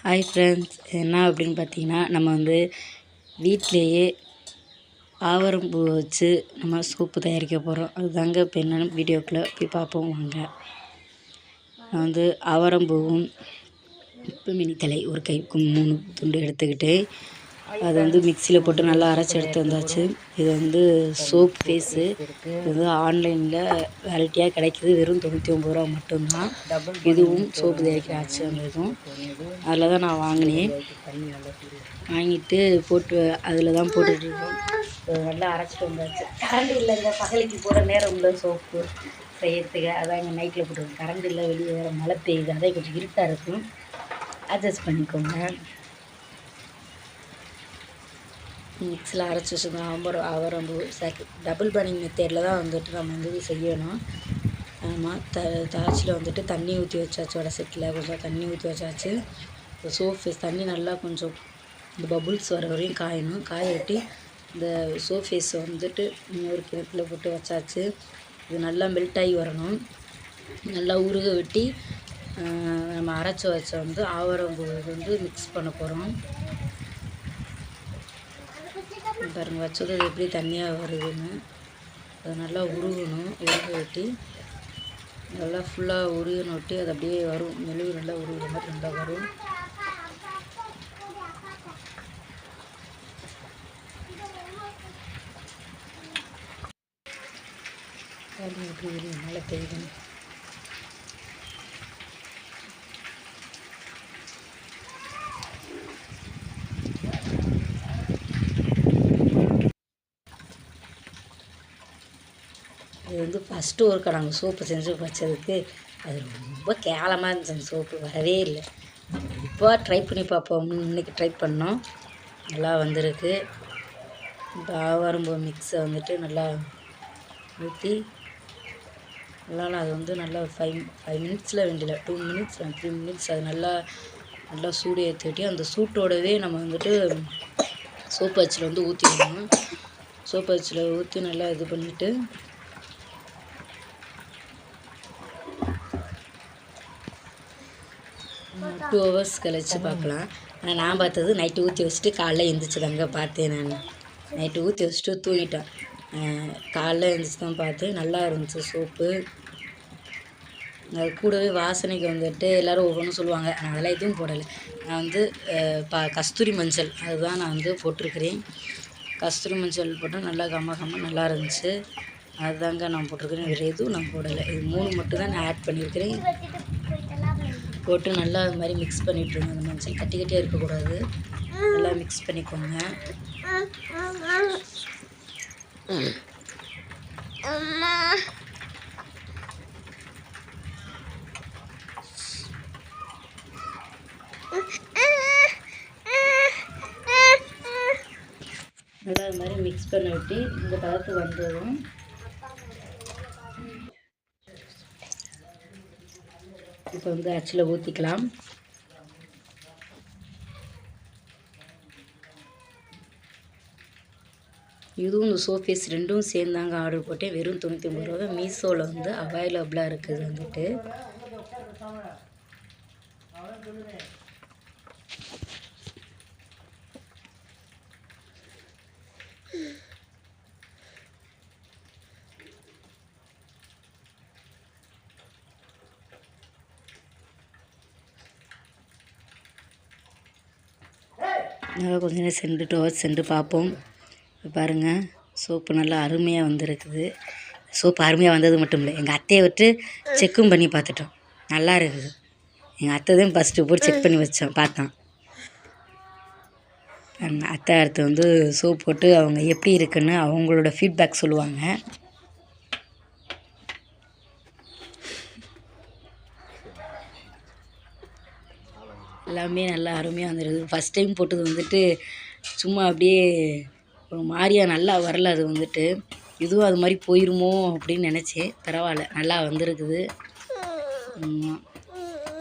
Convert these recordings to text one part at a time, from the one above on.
Hi friends என்ன அப்படின்னு பார்த்தீங்கன்னா நம்ம வந்து வீட்டிலேயே ஆவரம்பூ வச்சு நம்ம சோப்பு தயாரிக்க போகிறோம் அதுதாங்க இப்போ என்னென்னு வீடியோக்குள்ளே போய் பார்ப்போம் வாங்க. நான் வந்து ஆவரம்பூவும் உப்பு மினித்தலை ஒரு கைக்கு மூணு துண்டு எடுத்துக்கிட்டு அது வந்து மிக்சியில் போட்டு நல்லா அரைச்சி எடுத்து வந்தாச்சு. இது வந்து சோப் ஃபேஸு இது வந்து ஆன்லைனில் வெரைட்டியாக கிடைக்கிது. வெறும் தொண்ணூற்றி ஒம்பது ரூபா மட்டும்தான். இதுவும் சோப்பு தயாரிக்கிற ஆச்சு அந்த இதுவும் அதில் தான் நான் வாங்கினேன். வாங்கிட்டு போட்டு அதில் தான் போட்டுட்ருக்கோம் நல்லா அரைச்சிட்டு வந்தாச்சு. கரண்ட் இல்லை இந்த பகலுக்கு போகிற நேரம் உள்ள சோப்பு. செய்யறதுக்கு. அதான் இங்கே நைட்டில் போட்டுருக்கோம். கரண்ட் இல்லை வெளியே வேறு மழை பெய்யுது. அதான் கொஞ்சம் இருட்டாக இருக்கும். அட்ஜஸ்ட் பண்ணிக்கோங்க. மிக்ஸியில் அரைச்சி வச்சுருந்தோம் ஆம்பரம் அவரம்பூ செக் டபுள் பனிங் மெத்தேடில் தான் வந்துட்டு நம்ம வந்து இது செய்யணும். ஆமாம் த தாச்சியில் வந்துட்டு தண்ணி ஊற்றி வச்சாச்சு வடை செட்டில். கொஞ்சம் தண்ணி ஊற்றி வச்சாச்சு. சோஃபேஸ் தண்ணி நல்லா கொஞ்சம் இந்த பபுள்ஸ் வர வரையும் காயணும். காய வெட்டி இந்த சோப் ஃபேஸை வந்துட்டு ஒரு கிணத்துல போட்டு வச்சாச்சு. இது நல்லா மெல்ட் ஆகி வரணும். நல்லா உருக வெட்டி நம்ம அரைச்சி வச்ச வந்து ஆவரம்பூ வந்து மிக்ஸ் பண்ண போகிறோம் பாருங்கள் வச்சது எப்படி தண்ணியாக வருதுன்னு. அது நல்லா உருகணும் உருக வெட்டி. நல்லா ஃபுல்லாக உருகின ஒட்டி அது அப்படியே வரும். மெழுகு நல்லா உருகிற மாதிரி நல்லா வரும். எப்படி நல்லா தெரியுதுன்னு வந்து ஃபஸ்ட்டு ஒருக்கா நாங்கள் சோப்பு செஞ்சு வச்சதுக்கு அது ரொம்ப கேவலமாக இருந்துச்சு அந்த சோப்பு வரவே இல்லை. இப்போ ட்ரை பண்ணி பார்ப்போம் இன்றைக்கி ட்ரை பண்ணோம். நல்லா வந்திருக்கு. இப்போ ஆவாரம்பூ மிக்ஸை வந்துட்டு நல்லா ஊற்றி நல்லா அது வந்து நல்லா ஃபைவ் ஃபைவ் மினிட்ஸில் வேண்டியல டூ மினிட்ஸ் த்ரீ மினிட்ஸ் அது நல்லா நல்லா சூடு ஏற்றிட்டு அந்த சூட்டோடவே நம்ம வந்துட்டு சோப்பு அச்சில் வந்து ஊற்றிக்கணும் சோப்பு அச்சில் ஊற்றி நல்லா இது பண்ணிவிட்டு டூ ஹவர்ஸ் கழிச்சு பார்க்கலாம். ஆனால் நான் பார்த்தது நைட்டு ஊற்றி வச்சுட்டு காலைல எழுந்திரிச்சு தாங்க பார்த்தேன் நான். நைட்டு ஊற்றி வச்சுட்டு தூங்கிட்டேன் காலைல எழுந்திரிச்சு தான் பார்த்தேன். நல்லா இருந்துச்சு சோப்பு. அது கூடவே வாசனைக்கு வந்துட்டு எல்லோரும் ஒவ்வொன்றும் சொல்லுவாங்க. நான் அதெல்லாம் எதுவும் போடலை. நான் வந்து பா கஸ்தூரி மஞ்சள். அதுதான் நான் வந்து போட்டிருக்கிறேன். கஸ்தூரி மஞ்சள் போட்டால் நல்லா கம்ம கம்ம நல்லா இருந்துச்சு. அதுதாங்க நான் போட்டிருக்கிறேன். வேறு எதுவும் நான் போடலை. இது மூணு மட்டும் தான் நான் ஆட் பண்ணியிருக்கிறேன். போட்டு நல்லா அது மாதிரி மிக்ஸ் பண்ணிட்டுருங்க. அந்த மஞ்சள் கட்டி கட்டியாக இருக்கக்கூடாது. நல்லா மிக்ஸ் பண்ணிக்கோங்க. நல்லா அது மாதிரி மிக்ஸ் பண்ண விட்டு இந்த பதத்துக்கு வந்ததும் இப்போ வந்து அச்சில் ஊற்றிக்கலாம் இதுவும் இந்த சோஃபேஸ் ரெண்டும் சேர்ந்தாங்க. ஆர்டர் போட்டேன். வெறும் தொண்ணூற்றி ஒம்பது ரூபா மீஷோவில் வந்து அவைலபிளாக இருக்குது வந்துட்டு. நல்லா கொஞ்ச நேரம் சென்று சென்று பார்ப்போம். பாருங்கள் சோப்பு நல்லா அருமையாக வந்திருக்குது. சோப்பு அருமையாக வந்தது மட்டும் இல்லை எங்கள் அத்தையை விட்டு செக்கும் பண்ணி பார்த்துட்டோம். நல்லா இருக்குது. எங்கள் அத்தை தான் ஃபஸ்ட்டு போட்டு செக் பண்ணி வச்சோம் பார்த்தோம் அத்தை அடுத்து வந்து சோப் போட்டு அவங்க எப்படி இருக்குன்னு அவங்களோட ஃபீட்பேக் சொல்லுவாங்க. எல்லாமே நல்லா அருமையாக வந்துடுது ஃபஸ்ட் டைம் போட்டது வந்துட்டு சும்மா அப்படியே ஒரு மாதிரியா நல்லா வரல அது வந்துட்டு. இதுவும் அது மாதிரி போயிருமோ அப்படின்னு நினச்சேன். பரவாயில்ல நல்லா வந்திருக்குது.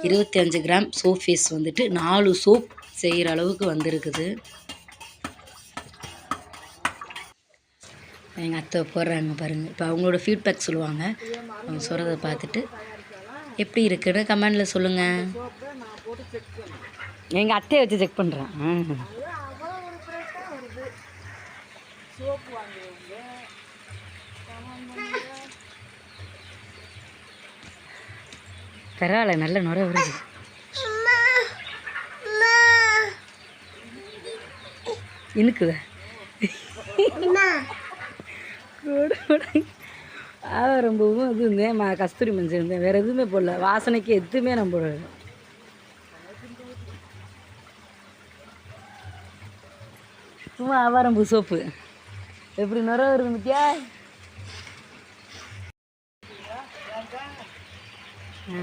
இருபத்தி அஞ்சு கிராம் சோப் ஃபேஸ் வந்துட்டு நாலு சோப் செய்கிற அளவுக்கு வந்திருக்குது. எங்கள் அத்தை போடுறாங்க பாருங்கள் இப்போ அவங்களோட ஃபீட்பேக் சொல்லுவாங்க. அவங்க சொல்கிறத பார்த்துட்டு எப்படி இருக்குன்னு கமெண்டில் சொல்லுங்கள் சோப்பை நான் போட்டு செக் பண்ணேன் எங்கள் அத்தையை வச்சு செக் பண்ணுறேன் பரவாயில்ல நல்ல நுர வருது. இனுக்குதா? ஆவாரம் பூவும் இது இருந்தேன் மா கஸ்தூரி மஞ்சள் இருந்தேன் வேறு எதுவுமே போடல. வாசனைக்கு எதுவுமே நான் போடல. சும்மா ஆவாரம் பூ சோப்பு. எப்படி நுர இருந்துட்டியா ஆ.